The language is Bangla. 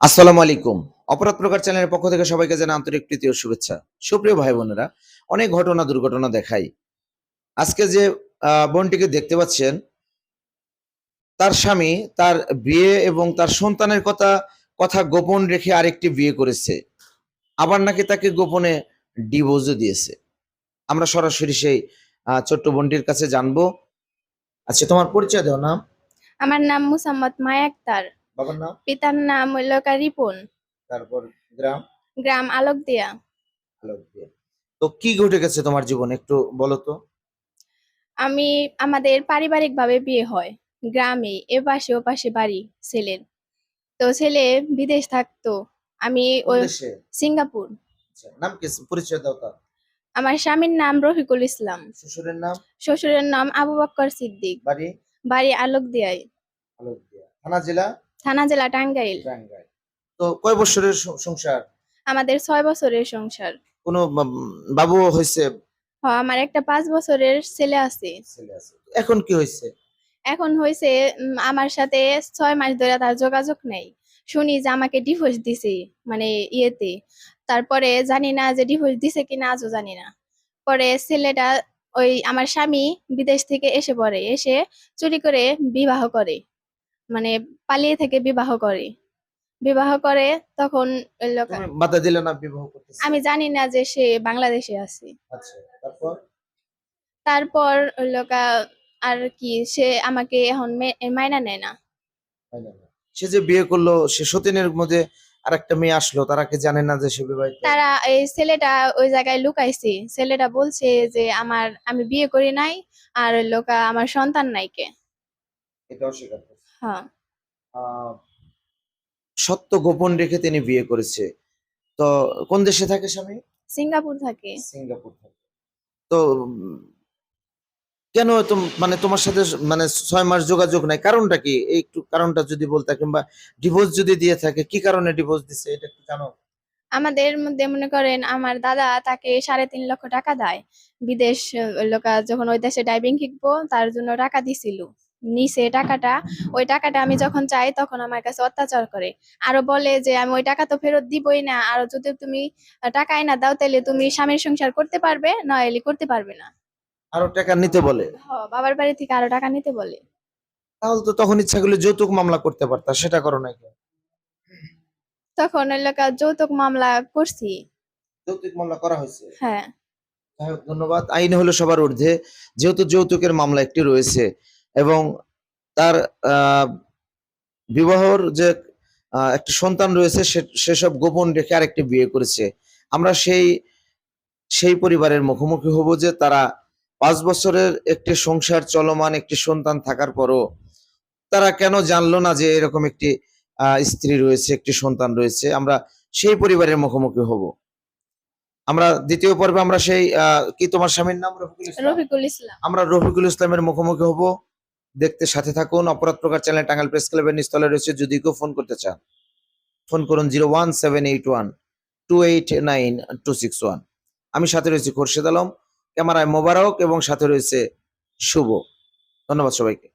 আসসালামু আলাইকুম। অপরাধ প্রকার চ্যানেলের পক্ষ থেকে সবাইকে জানা আন্তরিক প্রীতি ও শুভেচ্ছা। সুপ্রিয় ভাই বোনেরা, অনেক ঘটনা, দুর্ঘটনা দেখাই। আজকে যে বোনটিকে দেখতে পাচ্ছেন, তার স্বামী তার বিয়ে এবং তার সন্তানের কথা কথা গোপন রেখে আরেকটি বিয়ে করেছে। আবার নাকি তাকে গোপনে ডিভোর্সও দিয়েছে। আমরা সরাসরি সেই ছোট্ট বোনটির কাছে জানব। আচ্ছা তোমার পরিচয় দাও, নাম? আমার নাম মুসাম্মদ মায়া আক্তার। বাবার নাম? পিতার নাম হইল রিপন তারপর গ্রাম? গ্রাম আলোক দিয়া আলোক দিয়ে। তো কি ঘটে গেছে তোমার জীবনে? একটু বলো তো। আমি আমাদের পারিবারিক ভাবে বিয়ে হয়। গ্রামে এ পাশে ও পাশে বাড়ি ছেলের। তো ছেলে বিদেশ থাকতো। আমি ওই দেশে? সিঙ্গাপুর। আচ্ছা, নাম কি? পরিচয় দাও তার। আমার স্বামীর নাম রফিকুল ইসলাম। শ্বশুরের নাম? শ্বশুরের নাম আবু বক্কর সিদ্দিক। বাড়ি? বাড়ি আলোক দিয়া থানা জেলা? থানা জেলা টাঙ্গাইল। টাঙ্গাইল। তো কয় বছরের সংসার? আমাদের ছয় বছরের সংসার। কোনো বাবু হয়েছে আমার একটা পাঁচ বছরের ছেলে আছে। ছেলে আছে। এখন কি হয়েছে এখন হয়েছে আমার সাথে ছয় মাস ধরে তার যোগাযোগ নেই। শুনি যে আমাকে ডিভোর্স দিছে মানে ইয়েতে। তারপরে জানি না যে ডিভোর্স দিছে কিনা আজও জানি না। পরে ছেলেটা ওই আমার স্বামী বিদেশ থেকে এসে পড়ে এসে চুরি করে বিবাহ করে। মানে পালিয়ে থেকে বিবাহ করে। বিবাহ করে তখন ওই লোক- বাধা দিলে না বিবাহ করতে? আমি জানি না যে সে বাংলাদেশে আছে। আচ্ছা তারপর? তারপর ওই লোকা আর কি সে আমাকে এখন মাইনা নেয় না। সে যে বিয়ে করল সে সতীনের মধ্যে আর একটা মেয়ে আসলো তারা কি জানে না যে সে বিবাহিত? তারা এই ছেলেটা ওই জায়গায় লুকাইছে। ছেলেটা বলছে যে আমার আমি বিয়ে করি নাই আর ওই লোকা আমার সন্তান নাই কে। এটা অস্বীকার হ্যাঁ। সত্য গোপন রেখে তিনি বিয়ে করেছে। তো কোন দেশে থাকে স্বামী? সিঙ্গাপুর থাকে। সিঙ্গাপুর থাকে। তো কেন মানে তোমার সাথে মানে ছয় মাস যোগাযোগ নাই? কারণটা কি? একটু কারণটা যদি বলতে কিংবা ডিভোর্স যদি দিয়ে থাকে কি কারণে ডিভোর্স দিছে? এটা একটু জানো। আমাদের মধ্যে মনে করেন আমার দাদা তাকে সাড়ে তিন লক্ষ টাকা দেয়। বিদেশ লোকা যখন ওই দেশে ডাইভিং শিখব তার জন্য টাকা দিছিল। নিছে টাকাটা ওই টাকাটা আমি যখন চাই তখন আমার কাছে অত্যাচার করে। আরও বলে যে আমি ওই টাকা তো ফেরত দিবই না আর যদি তুমি টাকা না দাও তাহলে তুমি স্বামীর সংসার করতে পারবে নইলে করতে পারবে না। আরও টাকা নিতে বলে? বাবার বাড়ি থেকে আরও টাকা নিতে বলে। তাহলে তো তখন ইচ্ছা করলে যৌতুক মামলা করতে পারতা সেটা করো কেন? তখন এলাকা যৌতুক মামলা করছি। যৌতুক মামলা করা হয়েছে? হ্যাঁ। ধন্যবাদ। আইন হলো সবার ঊর্ধ্বে। যেহেতু যৌতুকের মামলা একটি রয়েছে এবং তার আহ, বিবাহর যে একটি সন্তান রয়েছে সে- সেসব গোপন রেখে আরেকটি বিয়ে করেছে। আমরা সেই সেই পরিবারের মুখোমুখি হব যে তারা পাঁচ বছরের একটি সংসার চলমান একটি সন্তান থাকার পরও তারা কেন জানলো না যে এরকম একটি আহ, স্ত্রী রয়েছে একটি সন্তান রয়েছে? আমরা সেই পরিবারের মুখোমুখি হব। আমরা দ্বিতীয় পর্বে আমরা সেই কি তোমার স্বামীর নাম? রফিকুল ইসলাম। আমরা রফিকুল ইসলামের মুখোমুখি হব। দেখতে সাথে থাকুন। অপরাধ প্রকার চ্যানেল টাঙ্গাল প্রেস ক্লাবের নিস্তলে রয়েছে। যদি কেউ ফোন করতে চান, ফোন করুন zero one seven eight one two eight nine two six one. আমি সাথে রয়েছি খোরশেদ আলম। ক্যামেরায় মোবারক এবং সাথে রয়েছে শুভ। ধন্যবাদ সবাইকে।